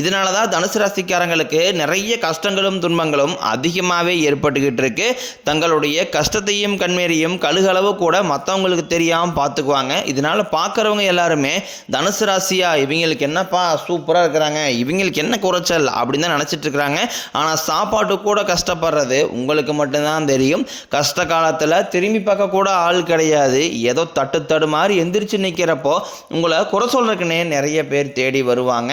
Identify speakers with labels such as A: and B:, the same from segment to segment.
A: இதனால தான் தனுசு ராசிக்காரங்களுக்கு நிறைய கஷ்டங்களும் துன்பங்களும் அதிகமாகவே ஏற்பட்டுக்கிட்டு இருக்கு. தங்களுடைய கஷ்டத்தையும் கண்மேறியும் கழுகளவு கூட மற்றவங்களுக்கு தெரியாமல் பார்த்துக்குவாங்க இதனால பார்க்குறவங்க எல்லாருமே தனுசு ராசியா இவங்களுக்கு என்னப்பா சூப்பராக இருக்கிறாங்க இவங்களுக்கு என்ன குறைச்சல் அப்படின்னு தான் நினச்சிட்டு இருக்கிறாங்க. ஆனால் சாப்பாட்டு கூட கஷ்டப்படுறது உங்களுக்கு மட்டும்தான் தெரியும். கஷ்ட காலத்தில் திரும்பி பார்க்க கூட ஆள் கிடையாது. ஏதோ தட்டு தடு மாதிரி எந்திரிச்சு நிற்கிறப்போ உங்களை குறை சொல்றதுக்குன்னே நிறைய பேர் தேடி வருவாங்க.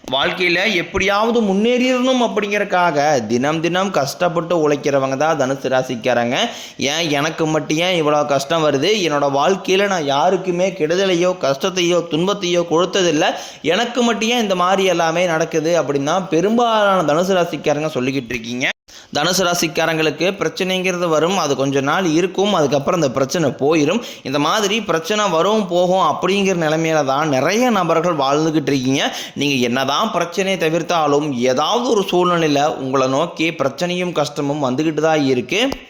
A: வாழ்க்கையில் எப்படியாவது முன்னேறிடணும் அப்படிங்கிறக்காக தினம் தினம் கஷ்டப்பட்டு உழைக்கிறவங்க தான் தனுசு ராசிக்காரங்க. ஏன்? எனக்கு மட்டும் ஏன் இவ்வளோ கஷ்டம் வருது? என்னோடய வாழ்க்கையில் நான் யாருக்குமே கெடுதலையோ கஷ்டத்தையோ துன்பத்தையோ கொடுத்ததில்லை. எனக்கு மட்டும் ஏன் இந்த மாதிரி எல்லாமே நடக்குது அப்படின்னா பெரும்பாலான தனுசு ராசிக்காரங்க சொல்லிக்கிட்டு இருக்கீங்க. தனுசு ராசிக்காரங்களுக்கு பிரச்சனைங்கிறது வரும் அது கொஞ்ச நாள் இருக்கும் அதுக்கப்புறம் அந்த பிரச்சனை போயிடும் இந்த மாதிரி பிரச்சனை வரும் போகும் அப்படிங்கிற நிலைமையில தான் நிறைய நபர்கள் வாழ்ந்துக்கிட்டு இருக்கீங்க. நீங்கள் என்னதான் பிரச்சனையை தவிர்த்தாலும் ஏதாவது ஒரு சூழ்நிலையில் உங்களை நோக்கி பிரச்சனையும் கஷ்டமும் வந்துக்கிட்டு தான் இருக்குது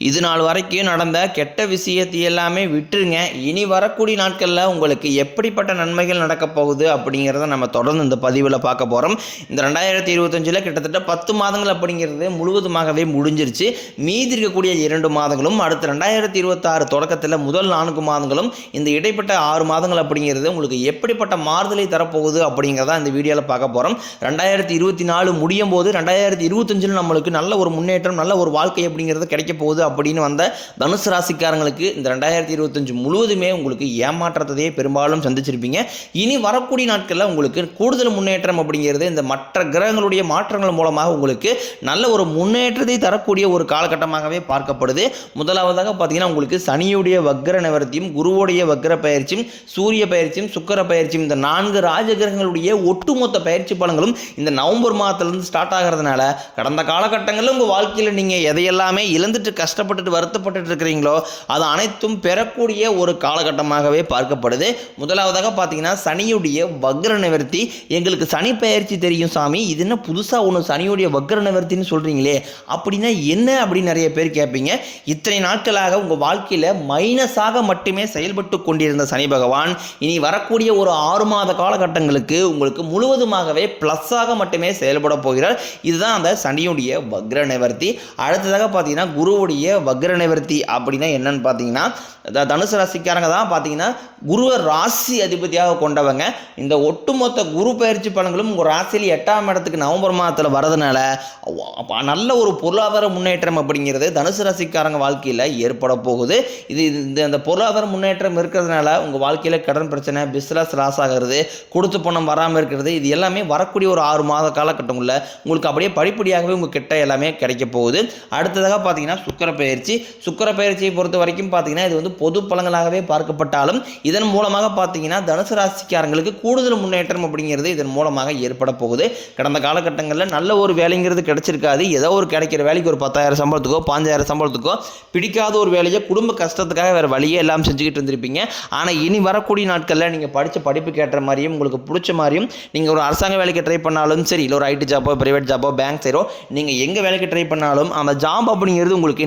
A: இது நாள் வரைக்கும் நடந்த கெட்ட விஷயத்தை எல்லாமே விட்டுருங்க. இனி வரக்கூடிய நாட்களில் உங்களுக்கு எப்படிப்பட்ட நன்மைகள் நடக்க போகுது அப்படிங்கிறத நம்ம தொடர்ந்து இந்த பதிவில் பார்க்க போகிறோம் இந்த ரெண்டாயிரத்தி இருபத்தஞ்சில் கிட்டத்தட்ட பத்து மாதங்கள் அப்படிங்கிறது முழுவதுமாகவே முடிஞ்சிருச்சு. மீதி இருக்கக்கூடிய இரண்டு மாதங்களும் அடுத்த ரெண்டாயிரத்தி இருபத்தாறு தொடக்கத்தில் முதல் நான்கு மாதங்களும் இந்த இடைப்பட்ட ஆறு மாதங்கள் அப்படிங்கிறது உங்களுக்கு எப்படிப்பட்ட மாறுதலை தரப்போகுது அப்படிங்கிறத இந்த வீடியோவில் பார்க்க போகிறோம் ரெண்டாயிரத்தி இருபத்தி நாலு முடியும் போது ரெண்டாயிரத்தி இருபத்தஞ்சில் நம்மளுக்கு நல்ல ஒரு முன்னேற்றம் நல்ல ஒரு வாழ்க்கை அப்படிங்கிறது கிடைக்க போகுது அப்படின்னு வந்த தனுசு ராசிக்காரங்களுக்கு இந்த ரெண்டாயிரத்தி இருபத்தஞ்சு முழுவதுமே உங்களுக்கு ஏமாற்றத்தையே பெரும்பாலும் சந்திச்சிருப்பீங்க. இனி வரக்கூடிய நாட்களில் உங்களுக்கு கூடுதல் முன்னேற்றம் அப்படிங்கிறது இந்த மற்ற கிரகங்களுடைய மாற்றங்கள் மூலமாக உங்களுக்கு நல்ல ஒரு முன்னேற்றத்தை தரக்கூடிய ஒரு காலகட்டமாகவே பார்க்கப்படுது. முதலாவதாக பார்த்தீங்கன்னா உங்களுக்கு சனியுடைய வக்ர நிவர்த்தியும் குருவுடைய வக்ர பயிற்சியும் சூரிய பயிற்சியும் சுக்கர பயிற்சியும் இந்த நான்கு ராஜகிரகங்களுடைய ஒட்டுமொத்த பயிற்சி பலன்களும் இந்த நவம்பர் மாதத்துலேருந்து ஸ்டார்ட் ஆகிறதுனால கடந்த காலகட்டங்களில் உங்கள் வாழ்க்கையில் நீங்கள் எதையெல்லாமே இழந்துட்டு கஷ்டப்பட்டுட்டு வருத்தப்பட்டுட்டு இருக்கிறீங்களோ அது அனைத்தும் பெறக்கூடிய ஒரு காலகட்டமாகவே பார்க்கப்படுது. முதலாவதாக பார்த்தீங்கன்னா சனியுடைய வக்ர நிவர்த்தி. எங்களுக்கு சனி பயிற்சி தெரியும் சாமி. இது என்ன புதுசாக ஒன்று சனியுடைய வக்ர நிவர்த்தின்னு சொல்கிறீங்களே அப்படின்னா என்ன அப்படின்னு நிறைய பேர் கேட்பீங்க. இத்தனை நாட்களாக உங்கள் வாழ்க்கையில் மைனஸாக மட்டுமே செயல்பட்டு கொண்டிருந்த சனி பகவான் இனி வரக்கூடிய ஒரு ஆறு மாத காலகட்டங்களுக்கு உங்களுக்கு முழுவதுமாகவே ப்ளஸ்ஸாக மட்டுமே செயல்பட போகிறார். இதுதான் அந்த சனியுடைய வக்ர நிவர்த்தி. அடுத்ததாக பார்த்தீங்கன்னா குருவுடைய வக்ர நிவர்த்தி அப்படின்னா என்னன்னு பார்த்தீங்கன்னா தனுசு ராசிக்காரங்க தான் பார்த்தீங்கன்னா குருவை ராசி அதிபதியாக கொண்டவங்க. இந்த ஒட்டுமொத்த குரு பயிற்சி பலன்களும் உங்கள் ராசியில் எட்டாம் இடத்துக்கு நவம்பர் மாதத்தில் வரதுனால நல்ல ஒரு பொருளாதார முன்னேற்றம் அப்படிங்கிறது தனுசு ராசிக்காரங்க வாழ்க்கையில் ஏற்பட போகுது. இது இது- இந்த அந்த பொருளாதார முன்னேற்றம் இருக்கிறதுனால உங்கள் வாழ்க்கையில் கடன் பிரச்சனை பிஸ்னஸ் லாஸ் ஆகிறது கொடுத்து பணம் வராமல் இருக்கிறது இது எல்லாமே வரக்கூடிய ஒரு ஆறு மாத காலகட்டங்களில் உங்களுக்கு அப்படியே படிப்படியாகவே உங்கள் கிட்ட எல்லாமே கிடைக்க போகுது. அடுத்ததாக பார்த்தீங்கன்னா சுக்கர பயிற்சி சுக்கர பயிற்சியை பொறுத்த வரைக்கும் பார்த்தீங்கன்னா இது வந்து பொது பலங்களாகவே பார்க்கப்பட்டாலும் இதன் மூலமாக பார்த்தீங்கன்னா தனுசு ராசிக்காரங்களுக்கு கூடுதல் முன்னேற்றம் அப்படிங்கிறது இதன் மூலமாக ஏற்பட போகுது. கடந்த காலகட்டங்களில் நல்ல ஒரு வேலைங்கிறது கிடைச்சிருக்காது. ஏதோ ஒரு கிடைக்கிற வேலைக்கு ஒரு பத்தாயிரம் சம்பளத்துக்கோ பாஞ்சாயிரம் சம்பளத்துக்கோ பிடிக்காத ஒரு வேலையை குடும்ப கஷ்டத்துக்காக வேறு வழியே எல்லாம் செஞ்சுக்கிட்டு இருந்திருப்பீங்க. ஆனால் இனி வரக்கூடிய நாட்களில் நீங்கள் படித்த படிப்பு கேட்ட மாதிரியும் உங்களுக்கு பிடிச்ச மாதிரியும் நீங்கள் ஒரு அரசாங்க வேலைக்கு ட்ரை பண்ணாலும் சரி இல்லை ஒரு ஐடி ஜாப்போ ப்ரைவேட் ஜாப்போ பேங்க் சேரோ நீங்கள் எங்கே வேலைக்கு ட்ரை பண்ணாலும் அந்த ஜாப் அப்படிங்கிறது உங்களுக்கு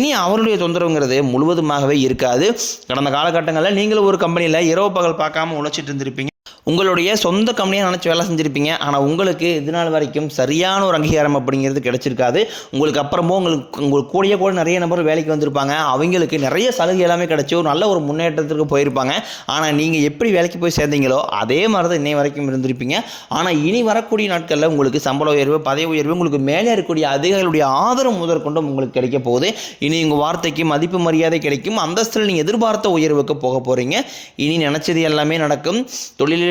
A: இனி அவருடைய தொந்தரவுங்கிறது முழுவதுமாகவே இருக்காது. கடந்த காலகட்டங்களில் நீங்களும் ஒரு கம்பெனியில் இரவு பகல் பார்க்காம உழைச்சிட்டு இருந்திருப்பீங்க. உங்களுடைய சொந்த கம்பெனியாக நினச்சி வேலை செஞ்சுருப்பீங்க. ஆனால் உங்களுக்கு இது நாள் வரைக்கும் சரியான ஒரு அங்கீகாரம் அப்படிங்கிறது கிடச்சிருக்காது. உங்களுக்கு அப்புறமும் உங்களுக்கு உங்களுக்கு கூடயே கூட நிறைய நபர் வேலைக்கு வந்திருப்பாங்க. அவங்களுக்கு நிறைய சலுகை எல்லாமே கிடைச்சி ஒரு நல்ல ஒரு முன்னேற்றத்திற்கு போயிருப்பாங்க. ஆனால் நீங்கள் எப்படி வேலைக்கு போய் சேர்ந்தீங்களோ அதே மாதிரி தான் இன்னை வரைக்கும் இருந்திருப்பீங்க. ஆனால் இனி வரக்கூடிய நாட்களில் உங்களுக்கு சம்பள உயர்வு பதவி உயர்வு உங்களுக்கு மேலே இருக்கக்கூடிய அதிகாரிகளுடைய ஆதரவு முதற்கொண்டும் உங்களுக்கு கிடைக்க போகுது. இனி உங்கள் வார்த்தைக்கு மதிப்பு மரியாதை கிடைக்கும். அந்தஸ்தில் நீங்கள் எதிர்பார்த்த உயர்வுக்கு போக போகிறீங்க இனி நினச்சது எல்லாமே நடக்கும். தொழிலில்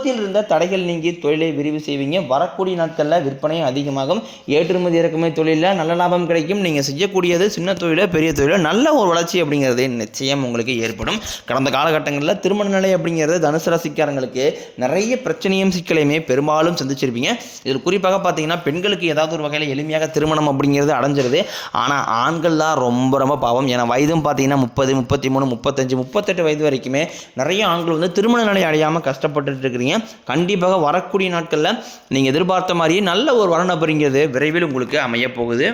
A: உற்பத்தியில் இருந்த தடைகள் நீங்கி தொழிலை விரிவு செய்வீங்க. வரக்கூடிய நாட்களில் விற்பனையும் அதிகமாகும். ஏற்றுமதி இறக்குமதி தொழிலில் நல்ல லாபம் கிடைக்கும். நீங்கள் செய்யக்கூடியது சின்ன தொழிலோ பெரிய தொழிலோ நல்ல ஒரு வளர்ச்சி அப்படிங்கிறது நிச்சயம் உங்களுக்கு ஏற்படும். கடந்த காலகட்டங்களில் திருமண நிலை அப்படிங்கிறது தனுசு ராசிக்காரங்களுக்கு நிறைய பிரச்சனையும் சிக்கலையுமே பெரும்பாலும் சந்திச்சிருப்பீங்க. இதில் குறிப்பாக பார்த்தீங்கன்னா பெண்களுக்கு ஏதாவது ஒரு வகையில் எளிமையாக திருமணம் அப்படிங்கிறது அடைஞ்சிருது. ஆனால் ஆண்கள் தான் ரொம்ப ரொம்ப பாவம். ஏன்னா வயதும் பார்த்தீங்கன்னா முப்பது முப்பத்தி மூணு முப்பத்தஞ்சு முப்பத்தெட்டு வயது வரைக்குமே நிறைய ஆண்கள் வந்து திருமண நிலை அடையாமல் கஷ்டப்பட்டுட்டு இருக்கிறீங்க. கண்டிப்பாக வரக்கூடிய நாட்களில் நீங்கள் எதிர்பார்த்த மாதிரியே நல்ல ஒரு வரன் அப்படிங்கிறது விரைவில் உங்களுக்கு அமைய போகுது.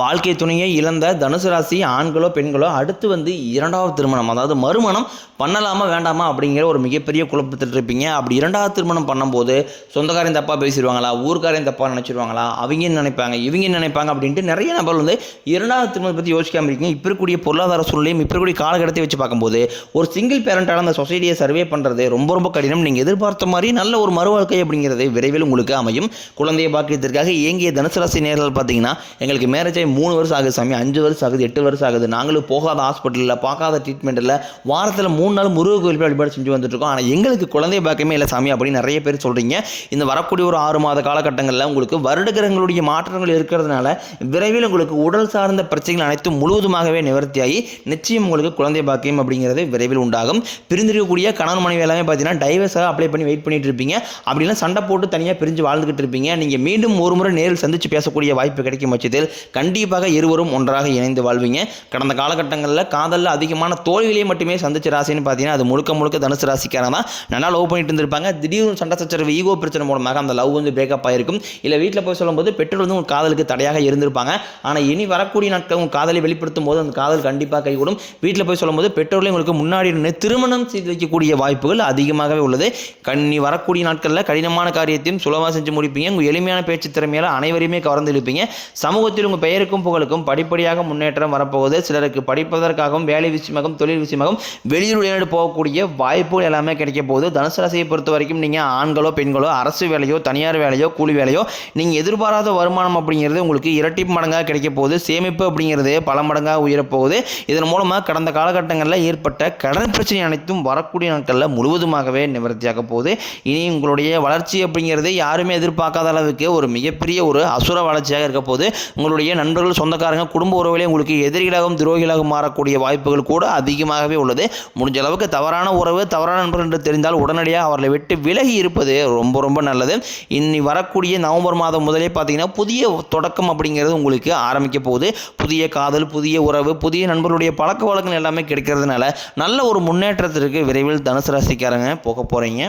A: வாழ்க்கை துணையை இழந்த தனுசு ராசி ஆண்களோ பெண்களோ அடுத்து வந்து இரண்டாவது திருமணம். அதாவது மறுமணம் பண்ணலாமா வேண்டாமா அப்படிங்கிற ஒரு மிகப்பெரிய குழப்பத்தில் இருப்பீங்க அப்படி இரண்டாவது திருமணம் பண்ணும்போது சொந்தக்காரன் தப்பாக பேசிடுவாங்களா ஊர்க்காரன் தப்பாக நினச்சிடுவாங்களா அவங்க நினைப்பாங்க இவங்க நினைப்பாங்க அப்படின்ட்டு நிறைய நபர் வந்து இரண்டாவது திருமணத்தை பற்றி யோசிக்காமல் இருக்கீங்க. இப்போ இருக்கக்கூடிய பொருளாதார சூழ்நிலையும் இப்போ இருக்கக்கூடிய காலகட்டத்தை வச்சு பார்க்கும்போது ஒரு சிங்கிள் பேரண்டால் அந்த சொசைட்டியை சர்வே பண்ணுறது ரொம்ப ரொம்ப கடினம். நீங்கள் எதிர்பார்த்த மாதிரி நல்ல ஒரு மறு வாழ்க்கை அப்படிங்கிறது விரைவில் உங்களுக்கு அமையும். குழந்தைய பாக்கியத்திற்காக இயங்கிய தனுசு ராசி நேரில் பார்த்தீங்கன்னா எங்களுக்கு மேரேஜ் ஆகி மூணு வருஷம் ஆகுது சாமி அஞ்சு வருஷம் ஆகுது எட்டு வருஷம் ஆகுது. நாங்களும் போகாத ஹாஸ்பிட்டலில் பார்க்காத ட்ரீட்மெண்ட் இல்லை வாரத்தில் மூணு நாள் முருக கோயில் போய் வழிபாடு செஞ்சு வந்துட்டுருக்கோம். ஆனால் எங்களுக்கு குழந்தை பாக்கியமே இல்லை சாமி அப்படின்னு நிறைய பேர் சொல்கிறீங்க இந்த வரக்கூடிய ஒரு ஆறு மாத காலகட்டங்களில் உங்களுக்கு வருடகிரகங்களுடைய மாற்றங்கள் இருக்கிறதுனால விரைவில் உங்களுக்கு உடல் சார்ந்த பிரச்சனைகள் அனைத்தும் முழுவதுமாகவே நிவர்த்தியாகி நிச்சயம் உங்களுக்கு குழந்தை பாக்கியம் அப்படிங்கிறது விரைவில் உண்டாகும். பிரிந்திருக்கக்கூடிய கணவன் மனைவி எல்லாமே பார்த்தீங்கன்னா டைவர்ஸாக அப்ளை பண்ணி வெயிட் பண்ணிட்டு இருப்பீங்க. அப்படின்னா சண்டை போட்டு தனியாக பிரிஞ்சு வாழ்ந்துகிட்டு இருப்பீங்க. நீங்கள் மீண்டும் ஒரு முறை நேரில் சந்தித்து பேசக்கூடிய வாய்ப்பு கிடைக்கும் பட்சத்தில் கண்டிப்பாக இருவரும் ஒன்றாக இணைந்து வாழ்வீங்க. கடந்த காலகட்டங்களில் காதலில் அதிகமான தோல்விகளை மட்டுமே சந்திச்ச ராசின்னு பார்த்தீங்கன்னா அது முழுக்க முழுக்க தனுசு ராசிக்காரங்க தான். நல்லா லவ் பண்ணிட்டு இருந்திருப்பாங்க. திடீர்னு சண்டை சச்சரவு ஈகோ பிரச்சனை மூலமாக அந்த லவ் வந்து பிரேக்கப் ஆயிருக்கும். இல்லை வீட்டில் போய் சொல்லும்போது பெற்றோர் வந்து உங்கள் காதலுக்கு தடையாக இருந்திருப்பாங்க. ஆனால் இனி வரக்கூடிய நாட்கள் உங்கள் காதலை வெளிப்படுத்தும் போது அந்த காதல் கண்டிப்பாக கைகூடும். வீட்டில் போய் சொல்லும்போது பெற்றோர்களே உங்களுக்கு முன்னாடி நின்று திருமணம் செய்து வைக்கக்கூடிய வாய்ப்புகள் அதிகமாகவே உள்ளது. கண்ணி வரக்கூடிய நாட்களில் கடினமான காரியத்தையும் சுலபமாக செஞ்சு முடிப்பீங்க. உங்கள் எளிமையான பேச்சு திறமையால் அனைவரையுமே கவர்ந்து இழுப்பீங்க. சமூகத்தில் உங்கள் பெயருக்கும் புகழுக்கும் படிப்படியாக முன்னேற்றம் வரப்போகுது. சிலருக்கு படிப்பதற்காகவும் வேலை விஷயமாகவும் தொழில் விஷயமாகவும் வெளியூர் வெளிநாடு போகக்கூடிய வாய்ப்புகள் எல்லாமே கிடைக்க போகுது. தனுசு ராசியை பொறுத்த வரைக்கும் நீங்கள் ஆண்களோ பெண்களோ அரசு வேலையோ தனியார் வேலையோ கூலி வேலையோ நீங்கள் எதிர்பாராத வருமானம் அப்படிங்கிறது உங்களுக்கு இரட்டிப்பு மடங்காக கிடைக்க போகுது. சேமிப்பு அப்படிங்கிறது பல மடங்காக உயரப்போகுது இதன் மூலமாக கடந்த காலகட்டங்களில் ஏற்பட்ட கடன் பிரச்சனை அனைத்தும் வரக்கூடிய நாட்களில் முழுவதுமாகவே நிவர்த்தியாக போகுது. இனி உங்களுடைய வளர்ச்சி அப்படிங்கிறது யாருமே எதிர்பார்க்காத அளவுக்கு ஒரு மிகப்பெரிய ஒரு அசுர வளர்ச்சியாக இருக்க போகுது. உங்களுடைய நண்பர்கள் சொந்தக்காரங்க குடும்ப உறவுகளே உங்களுக்கு எதிரிகளாகவும் துரோகிகளாகவும் மாறக்கூடிய வாய்ப்புகள் கூட அதிகமாகவே உள்ளது. முடிஞ்ச அளவுக்கு தவறான உறவு தவறான நண்பர்கள் என்று தெரிந்தால் உடனடியாக அவர்களை விட்டு விலகி இருப்பது ரொம்ப ரொம்ப நல்லது. இன்னி வரக்கூடிய நவம்பர் மாதம் முதலே பார்த்தீங்கன்னா புதிய தொடக்கம் அப்படிங்கிறது உங்களுக்கு ஆரம்பிக்க போகுது. புதிய காதல் புதிய உறவு புதிய நண்பர்களுடைய பழக்க வழக்கங்கள் எல்லாமே கிடைக்கிறதுனால நல்ல ஒரு முன்னேற்றத்திற்கு விரைவில் தனுசு ராசிக்காரங்க போக போகிறீங்க